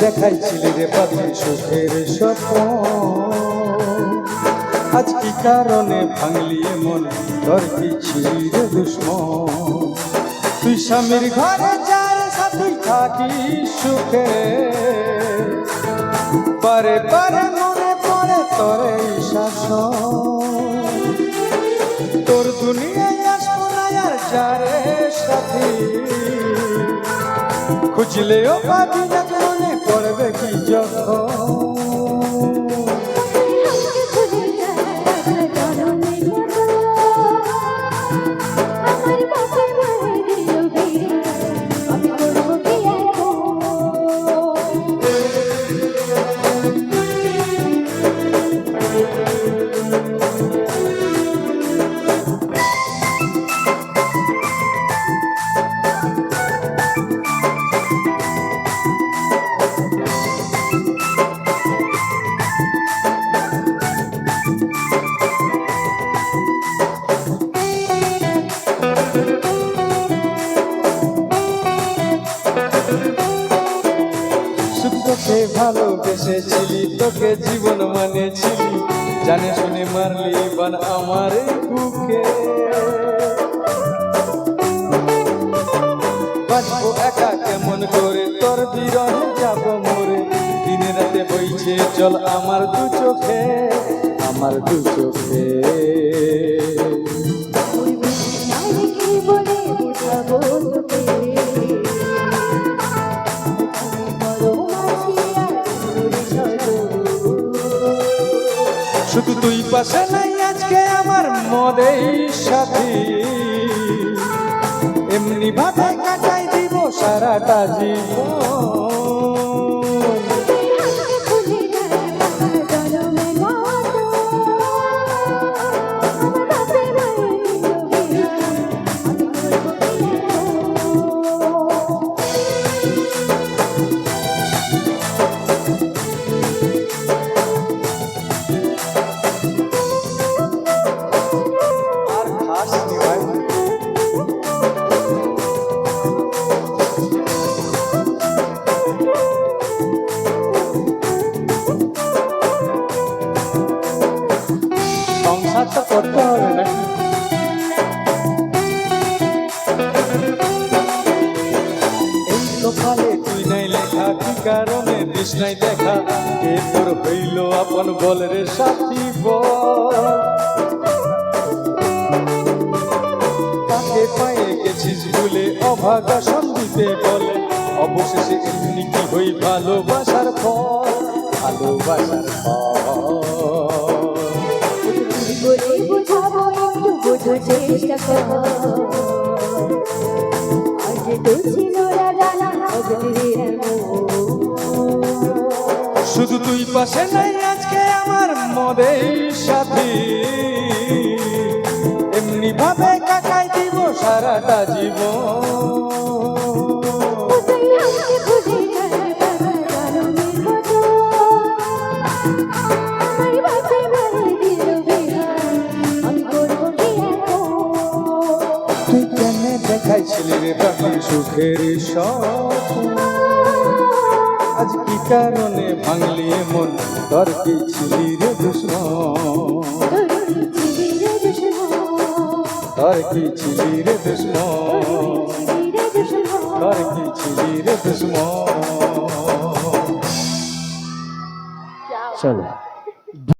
দেখাইছিলি রে পাখি সুখের স্বপ্ন? আজ কি কারণে ভাঙলি মন তোর কি ছিলি দুশ্মন। তুই স্বামীর ঘরে যার সাথে থাকিস সুখে। পারে পারে মনে পড়ে তোর শাসন। তোর দুনিয়ায় আসব না আর যারে সাথী। খুঁজলেও পাবি না পড়বে কি যখন ভালোবেসেছিলি, তোকে জীবন মানেছিলি। জানে শুনে মারলি বান আমার বুকে। বাঁচবো একা কেমন করে? তোর বিরহে যাব মরে। দিনে রাতে বইছে, চল আমার দু চোখে। আমার দু চোখে। পাশে নাই আজকে আমার মদের সাথী। এমনি ভাবে কাটাই দিব সারাটা জীবন। তো করতে হবে নাকি এই কপালে তুই নাই লেখা, কি কারণে দিস নাই দেখা? কে তোর হইল আপন বল রে সাথী বল। তাকে পায়ে গেছিস ভুলে অভাগা সন্দীপে বলে? অবশেষে এমনি কি হই ভালোবাসার ফল? ভালোবাসার ফল। শুধু তুই পাশে নাই আজকে আমার মদের সাথী। এমনি ভাবে কাটাই দিব সারাটা জীবন। দেখাইছিলি রে বাকি সুখের আজ কি কারণে ভাঙলি মন তোর কি ছিলি রে তোর কি ছিলি রে তোর কি ছিলি রে চলো।